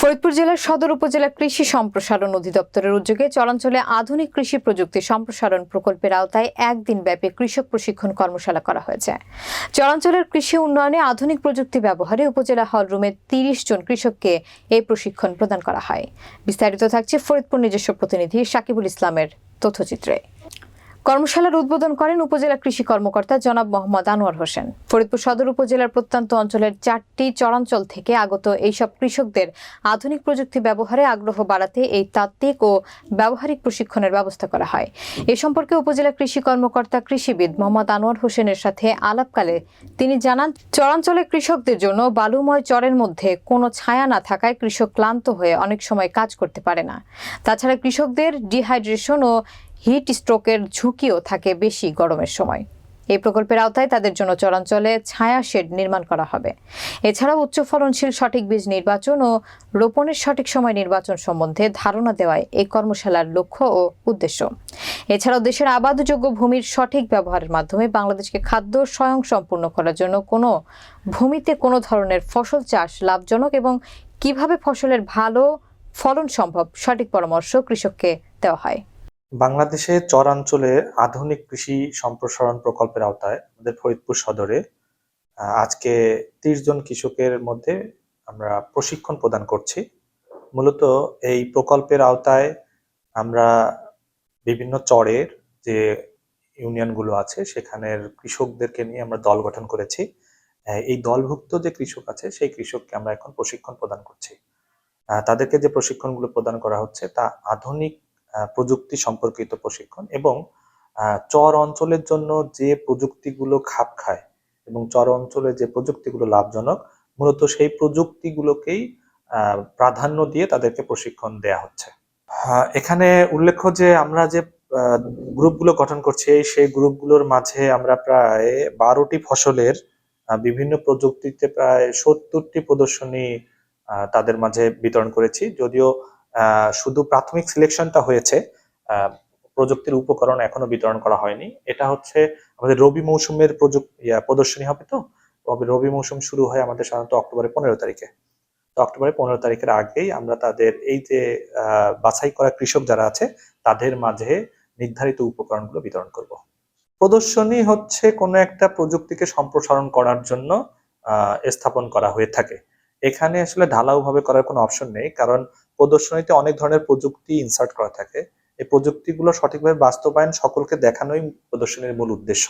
ফরিদপুর জেলার সদর উপজেলা কৃষি সম্প্রসারণ অধিদপ্তরের উদ্যোগে চলাঞ্চলে আধুনিক কৃষি প্রযুক্তি সম্প্রসারণ প্রকল্পের আওতায় একদিন ব্যাপী কৃষক প্রশিক্ষণ কর্মশালা করা হয়েছে। চলাঞ্চলের কৃষি উন্নয়নে আধুনিক প্রযুক্তি ব্যবহারে উপজেলা হল হলরুমে তিরিশ জন কৃষককে এই প্রশিক্ষণ প্রদান করা হয়। বিস্তারিত থাকছে ফরিদপুর নিজস্ব প্রতিনিধি সাকিবুল ইসলামের তথ্যচিত্রে। কর্মশালার উদ্বোধন করেন উপজেলা কৃষি কর্মকর্তা জনাব মোহাম্মদ আনোয়ার হোসেন। ফরিদপুর সদর উপজেলার প্রত্যন্ত অঞ্চলের চারটি চরাঞ্চল থেকে আগত এইসব কৃষকদের আধুনিক প্রযুক্তি ব্যবহারে আগ্রহ বাড়াতে এই তাত্ত্বিক ও ব্যবহারিক প্রশিক্ষণের ব্যবস্থা করা হয়। এ সম্পর্কে উপজেলা কৃষি কর্মকর্তা কৃষিবিদ মোহাম্মদ আনোয়ার হোসেনের সাথে আলাপকালে তিনি জানান চরাঞ্চলে কৃষকদের জন্য বালুময় চরের মধ্যে কোনো ছায়া না থাকায় কৃষক ক্লান্ত হয়ে অনেক সময় কাজ করতে পারে না। তাছাড়া কৃষকদের ডিহাইড্রেশন ও হিট স্ট্রোকের ঝুঁকিও থাকে বেশি গরমের সময়। এই প্রকল্পের আওতায় তাদের জন্য চরাঞ্চলে ছায়া শেড নির্মাণ করা হবে। এছাড়াও উচ্চ ফলনশীল সঠিক বীজ নির্বাচন ও রোপণের সঠিক সময় নির্বাচন সম্বন্ধে ধারণা দেওয়ায় এই কর্মশালার লক্ষ্য ও উদ্দেশ্য। এছাড়াও দেশের আবাদযোগ্য ভূমির সঠিক ব্যবহারের মাধ্যমে বাংলাদেশকে খাদ্য স্বয়ংসম্পূর্ণ করার জন্য কোনো ভূমিতে কোনো ধরনের ফসল চাষ লাভজনক এবং কীভাবে ফসলের ভালো ফলন সম্ভব সঠিক পরামর্শ কৃষককে দেওয়া হয়। বাংলাদেশে চরাঞ্চলে আধুনিক কৃষি সম্প্রসারণ প্রকল্পের আওতায় আমাদের ফরিদপুর সদরে আজকে তিরিশ জন কৃষকের মধ্যে আমরা প্রশিক্ষণ প্রদান করছি। মূলত এই প্রকল্পের আওতায় আমরা বিভিন্ন চরের যে ইউনিয়নগুলো আছে, সেখানের কৃষকদেরকে নিয়ে আমরা দল গঠন করেছি। এই দলভুক্ত যে কৃষক আছে, সেই কৃষককে আমরা এখন প্রশিক্ষণ প্রদান করছি। তাদেরকে যে প্রশিক্ষণগুলো প্রদান করা হচ্ছে, তা আধুনিক প্রযুক্তি সম্পর্কিত প্রশিক্ষণ এবং চর অঞ্চলের জন্য যে প্রযুক্তিগুলো খাপ খায় এবং চর অঞ্চলে যে প্রযুক্তিগুলো লাভজনক, মূলত সেই প্রযুক্তিগুলোকেই প্রাধান্য দিয়ে তাদেরকে প্রশিক্ষণ দেয়া হচ্ছে। এখানে উল্লেখ্য যে আমরা যে গ্রুপগুলো গঠন করছি সেই গ্রুপগুলোর মাঝে আমরা প্রায় বারোটি ফসলের বিভিন্ন প্রযুক্তিতে প্রায় সত্তরটি প্রদর্শনী তাদের মাঝে বিতরণ করেছি। যদিও শুধু প্রাথমিক সিলেকশনটা হয়েছে প্রযুক্তির উপকরণ এখনও বিতরণ করা হয়নি। এটা হচ্ছে আমাদের রবি মৌসুমের প্রদর্শনী হবে তো? রবি মৌসুম শুরু হয় আমাদের সাধারণত অক্টোবরের পনেরো তারিখে। তো অক্টোবরের পনেরো তারিখের আগেই আমরা তাদের এই যে বাছাই করা কৃষক যারা আছে, তাদের মাঝে নির্ধারিত উপকরণগুলো বিতরণ করব। প্রদর্শনী হচ্ছে কোনো একটা প্রযুক্তিকে সম্প্রসারণ করার জন্য স্থাপন করা হয়ে থাকে। এখানে আসলে ঢালাও ভাবে করার কোনো অপশন নেই, কারণ প্রদর্শনীতে অনেক ধরনের প্রযুক্তি ইনসার্ট করা থাকে। এই প্রযুক্তিগুলো সঠিকভাবে বাস্তবায়ন সকলকে দেখানোই প্রদর্শনীর মূল উদ্দেশ্য।